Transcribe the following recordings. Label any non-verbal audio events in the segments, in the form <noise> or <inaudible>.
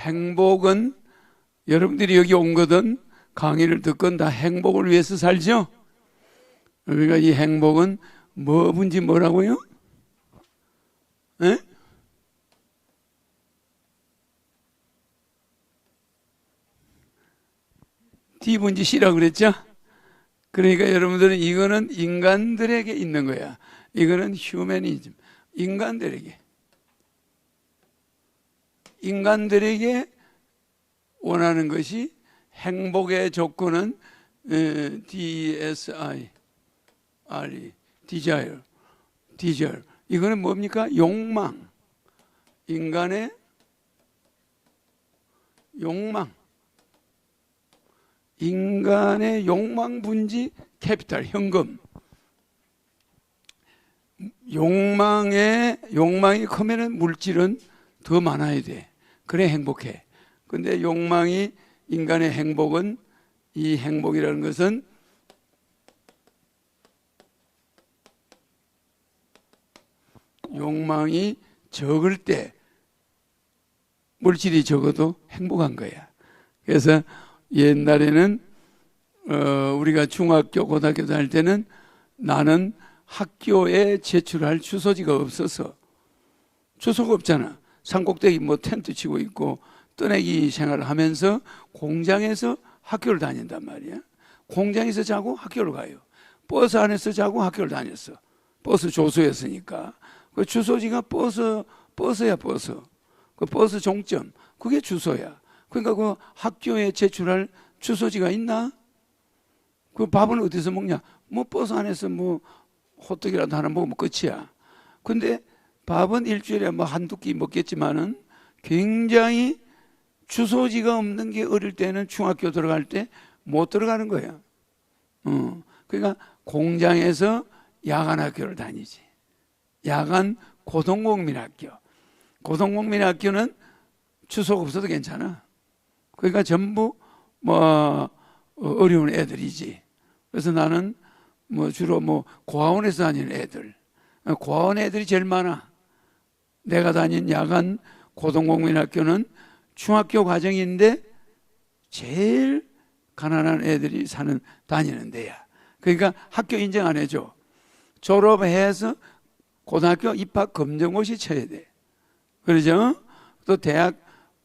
행복은 여러분들이 여기 온 거든 강의를 듣건 다 행복을 위해서 살죠. 그러니까 이 행복은 뭐분지 뭐라고요? 에? D분지 C라고 그랬죠? 그러니까 여러분들은 이거는 인간들에게 있는 거야. 이거는 휴머니즘. 인간들에게. 인간들에게 원하는 것이 행복의 조건은 에, DSI, RE, desire, desire. 이거는 뭡니까? 욕망. 인간의 욕망. 인간의 욕망 분지 캐피탈 현금. 욕망의 욕망이 크면은 물질은 더 많아야 돼. 그래 행복해. 근데 욕망이 인간의 행복은 이 행복이라는 것은 욕망이 적을 때 물질이 적어도 행복한 거야. 그래서 옛날에는 어, 우리가 중학교, 고등학교 다닐 때는 나는 학교에 제출할 주소지가 없어서 주소가 없잖아. 산꼭대기 뭐 텐트 치고 있고 떠내기 생활을 하면서 공장에서 학교를 다닌단 말이야. 공장에서 자고 학교를 가요. 버스 안에서 자고 학교를 다녔어. 버스 조수였으니까. 그 주소지가 버스, 버스야, 버스. 그 버스 종점. 그게 주소야. 그러니까 그 학교에 제출할 주소지가 있나? 그 밥은 어디서 먹냐? 뭐 버스 안에서 뭐 호떡이라도 하나 먹으면 끝이야. 근데 밥은 일주일에 뭐 한두 끼 먹겠지만은 굉장히 주소지가 없는 게 어릴 때는 중학교 들어갈 때 못 들어가는 거야. 어. 그러니까 공장에서 야간 학교를 다니지. 야간 고등공민학교. 고등공민학교는 주소가 없어도 괜찮아. 그러니까 전부 뭐 어려운 애들이지. 그래서 나는 뭐 주로 뭐 고아원에서 다니는 애들. 고아원 애들이 제일 많아. 내가 다닌 야간 고등공민학교는 중학교 과정인데 제일 가난한 애들이 사는 다니는 데야. 그러니까 학교 인정 안 해줘. 졸업해서 고등학교 입학 검정고시 쳐야 돼. 그러죠? 또 대학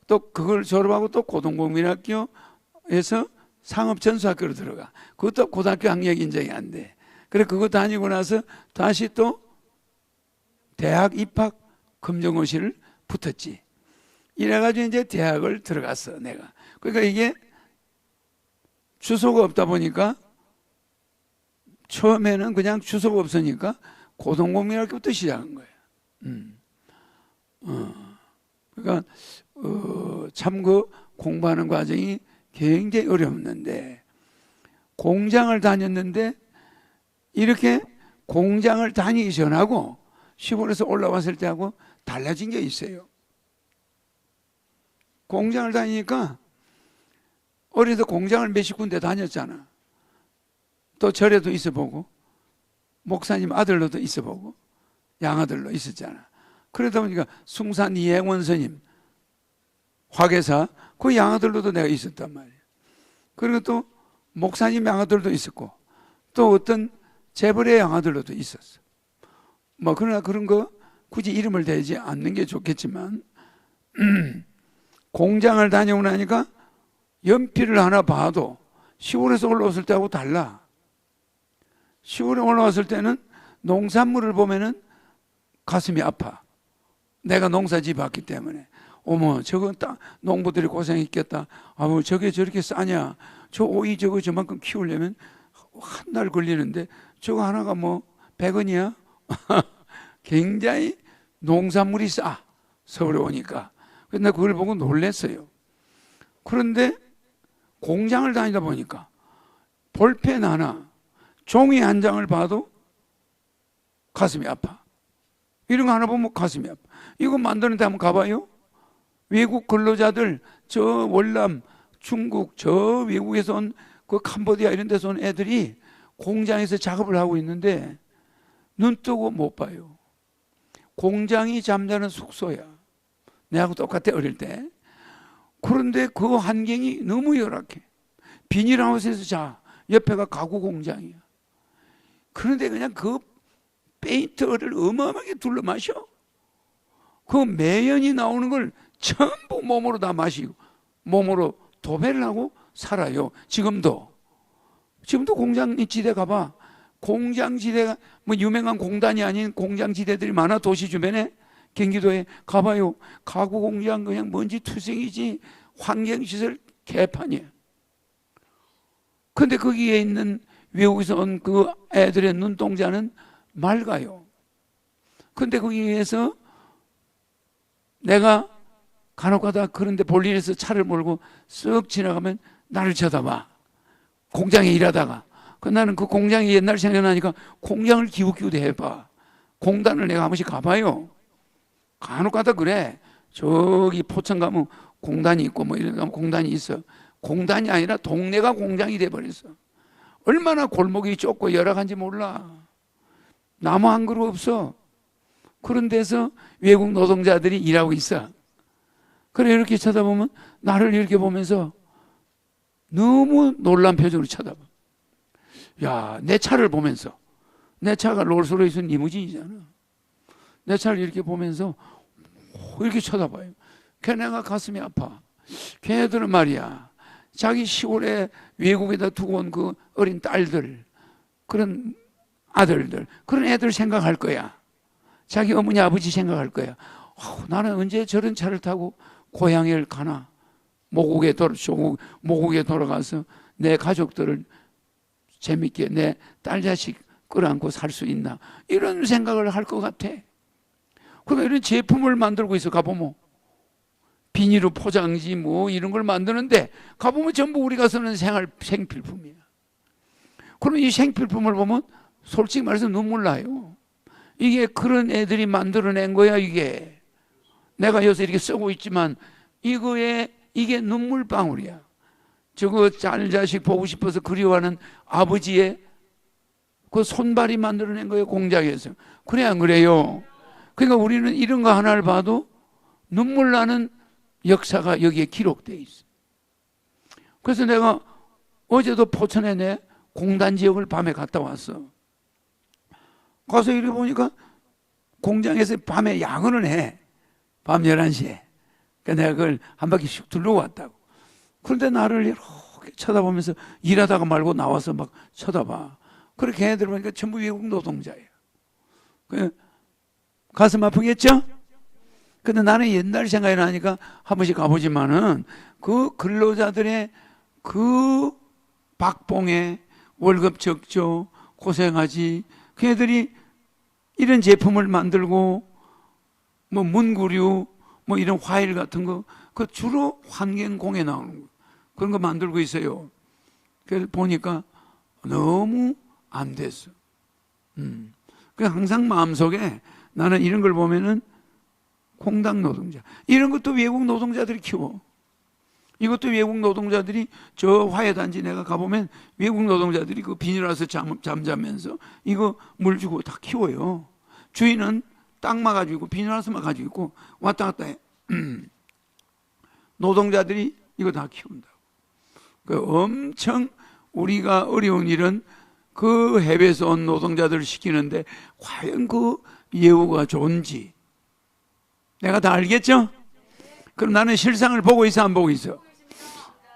또 그걸 졸업하고 또 고등공민학교에서 상업전수학교로 들어가. 그것도 고등학교 학력 인정이 안 돼. 그래 그거 다니고 나서 다시 또 대학 입학 검정고시를 붙었지. 이래가지고 이제 대학을 들어갔어 내가. 그러니까 이게 주소가 없다 보니까 처음에는 그냥 주소가 없으니까 고등공민학교부터 시작한 거예요. 음. 어. 그러니까 어, 참그 공부하는 과정이 굉장히 어려웠는데 공장을 다녔는데 이렇게 공장을 다니기 전하고 시골에서 올라왔을 때하고 달라진 게 있어요. 공장을 다니니까 때 공장을 몇십 군데 다녔잖아. 또 절에도 있어 보고 목사님 아들로도 있어 보고 양아들로 있었잖아. 그러다 보니까 숭산 이행원 스님 화계사 그 양아들로도 내가 있었단 말이야. 그리고 또 목사님 양아들도 있었고 또 어떤 재벌의 양아들로도 있었어. 뭐 그러나 그런 거 굳이 이름을 대지 않는 게 좋겠지만 <clears throat> 공장을 다녀오고 나니까 연필을 하나 봐도 시골에서 올라왔을 때하고 달라. 시골에 올라왔을 때는 농산물을 보면은 가슴이 아파. 내가 농사지 봤기 때문에. 어머, 저거 딱 농부들이 고생했겠다. 아우, 저게 저렇게 싸냐. 저 오이 저거 저만큼 키우려면 한 달 걸리는데 저거 하나가 뭐 100원이야? <laughs> 굉장히 농산물이 싸. 서울에 오니까. 근데 그걸 보고 놀랐어요. 그런데 공장을 다니다 보니까 볼펜 하나, 종이 한 장을 봐도 가슴이 아파. 이런 거 하나 보면 가슴이 아파. 이거 만드는 데 한번 가봐요. 외국 근로자들, 저 월남, 중국, 저 외국에서 온 그 캄보디아 이런 데서 온 애들이 공장에서 작업을 하고 있는데 눈 뜨고 못 봐요. 공장이 잠자는 숙소야. 내하고 똑같아, 어릴 때. 그런데 그 환경이 너무 열악해. 비닐하우스에서 자. 옆에가 가구 공장이야. 그런데 그냥 그 페인트를 어마어마하게 둘러 마셔. 그 매연이 나오는 걸 전부 몸으로 다 마시고 몸으로 도배를 하고 살아요. 지금도. 지금도 공장 지대 가봐. 공장 지대가 뭐 유명한 공단이 아닌 공장 지대들이 많아 도시 주변에 경기도에 가봐요. 가구 공장 그냥 먼지 투성이지 환경시설 개판이에요. 근데 거기에 있는 외국에서 온 그 애들의 눈동자는 맑아요. 근데 거기에서 내가 간혹 가다 그런데 볼일에서 차를 몰고 쓱 지나가면 나를 쳐다봐. 공장에 일하다가. 그 나는 그 공장이 옛날 생각나니까 공장을 기웃기웃 해봐. 공단을 내가 한 번씩 가봐요. 간혹 가다 그래. 저기 포천 가면 공단이 있고 뭐 이런 가면 공단이 있어. 공단이 아니라 동네가 공장이 돼버렸어. 얼마나 골목이 좁고 열악한지 몰라. 나무 한 그루 없어. 그런 데서 외국 노동자들이 일하고 있어. 그래 이렇게 쳐다보면 나를 이렇게 보면서 너무 놀란 표정으로 쳐다봐. 야, 내 차를 보면서 내 차가 롤스로이스 리무진이잖아. 내 차를 이렇게 보면서 이렇게 쳐다봐요. 걔네가 가슴이 아파. 걔네들은 말이야. 자기 시골에 외국에다 두고 온 그 어린 딸들, 그런 아들들, 그런 애들 생각할 거야. 자기 어머니 아버지 생각할 거야. 어우, 나는 언제 저런 차를 타고 고향을 가나? 모국에 돌아 모국에 돌아가서 내 가족들을 재밌게 내 딸 자식 끌어안고 살 수 있나? 이런 생각을 할 것 같아. 그럼 이런 제품을 만들고 있어 가보면 비닐로 포장지 뭐 이런 걸 만드는데 가보면 전부 우리가 쓰는 생활 생필품이야. 그럼 이 생필품을 보면 솔직히 말해서 눈물 나요. 이게 그런 애들이 만들어낸 거야 이게. 내가 여기서 이렇게 쓰고 있지만 이거에 이게 눈물방울이야. 저거 짤 자식 보고 싶어서 그리워하는 아버지의 그 손발이 만들어낸 거예요 공장에서. 그래 안 그래요? 그러니까 우리는 이런 거 하나를 봐도 눈물 나는 역사가 여기에 기록되어 있어. 그래서 내가 어제도 포천에 내 공단 지역을 밤에 갔다 왔어. 가서 이래 보니까 공장에서 밤에 야근을 해. 밤 11시에. 그러니까 내가 그걸 한 바퀴 씩 둘러고 왔다고. 그런데 나를 이렇게 쳐다보면서 일하다가 말고 나와서 막 쳐다봐. 그렇게 걔네들 보니까 전부 외국 노동자예요. 그 가슴 아프겠죠? 근데 나는 옛날 생각이 나니까 한 번씩 가보지만은 그 근로자들의 그 박봉에 월급 적죠. 고생하지. 그 애들이 이런 제품을 만들고 뭐 문구류 뭐 이런 화일 같은 거 그 주로 환경공에 나오는 거 그런 거 만들고 있어요. 그래서 보니까 너무 안 됐어. 음. 그 항상 마음속에 나는 이런 걸 보면은 공당 노동자 이런 것도 외국 노동자들이 키워. 이것도 외국 노동자들이 저 화해단지 내가 가보면 외국 노동자들이 그 비닐하우스 잠, 잠자면서 이거 물 주고 다 키워요. 주인은 땅만 가지고 비닐하우스만 가지고 있고 왔다 갔다 해. <clears throat> 노동자들이 이거 다 키운다고. 그 엄청 우리가 어려운 일은 그 해외에서 온 노동자들을 시키는데 과연 그 예우가 좋은지 내가 다 알겠죠? 그럼 나는 실상을 보고 있어 안 보고 있어?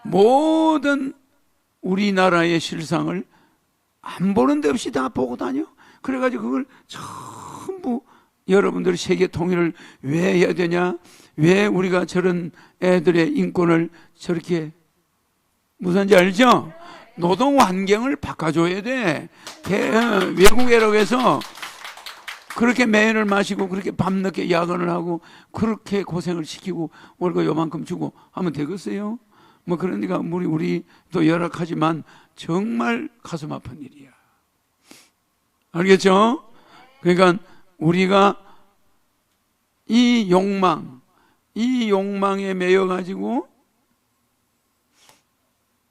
모든 우리나라의 실상을 안 보는 데 없이 다 보고 다녀. 그래가지고 그걸 전부 여러분들이 세계 통일을 왜 해야 되냐? 왜 우리가 저런 애들의 인권을 저렇게 무슨지 알죠? 노동 환경을 바꿔줘야 돼. 외국이라고 해서 그렇게 매연을 마시고 그렇게 밤늦게 야근을 하고 그렇게 고생을 시키고 월급 요만큼 주고 하면 되겠어요? 뭐 그러니까 우리 우리도 열악하지만 정말 가슴 아픈 일이야. 알겠죠? 그러니까 우리가 이 욕망, 이 욕망에 매여 가지고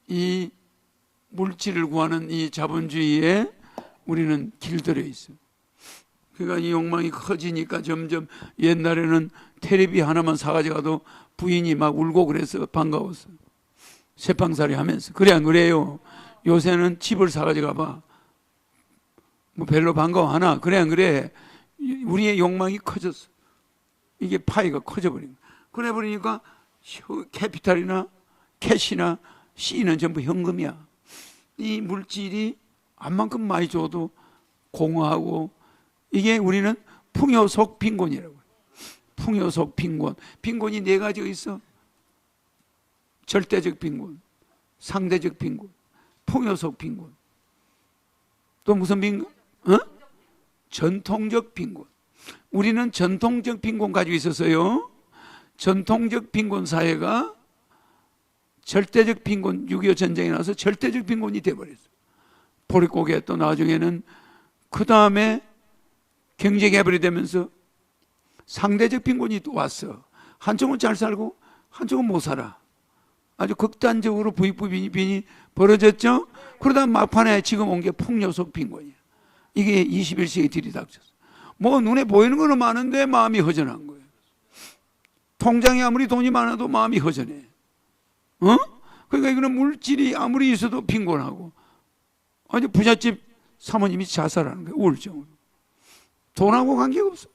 이 물질을 구하는 이 자본주의에 우리는 길들여 있어. 그러니까 이 욕망이 커지니까 점점 옛날에는 테레비 하나만 사가지고 가도 부인이 막 울고 그래서 반가웠어. 세팡살이 하면서. 그래, 안 그래요? 요새는 집을 사가지고 가봐. 뭐 별로 반가워하나? 그래, 안 그래? 우리의 욕망이 커졌어. 이게 파이가 커져버린 거야. 그래 버리니까 캐피탈이나 캐시나 C는 전부 현금이야. 이 물질이 안만큼 많이 줘도 공허하고 이게 우리는 풍요속 빈곤이라고. 풍요속 빈곤. 빈곤이 네 가지가 있어. 절대적 빈곤, 상대적 빈곤, 풍요속 빈곤. 또 무슨 빈곤? 어? 전통적 빈곤. 우리는 전통적 빈곤 가지고 있었어요. 전통적 빈곤 사회가 절대적 빈곤, 6.25 전쟁이 나서 절대적 빈곤이 돼버렸어. 보릿고개 또 나중에는 그 다음에 경제 개발이 되면서 상대적 빈곤이 또 왔어. 한쪽은 잘 살고 한쪽은 못 살아. 아주 극단적으로 부익부 빈이 벌어졌죠. 그러다 막판에 지금 온 게 폭력속 빈곤이야. 이게 21세기 들이닥쳤어. 뭐 눈에 보이는 거는 많은데 마음이 허전한 거예요. 통장에 아무리 돈이 많아도 마음이 허전해. 어? 그러니까 이거는 물질이 아무리 있어도 빈곤하고 아주 부잣집 사모님이 자살하는 거예요. 우울증으로. 돈하고 관계가 없어.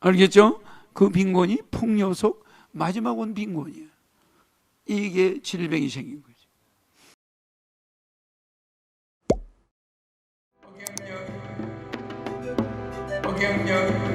알겠죠? 그 빈곤이 폭력 속 마지막 온 빈곤이야. 이게 질병이 생긴 거죠. 어경력, 어경력,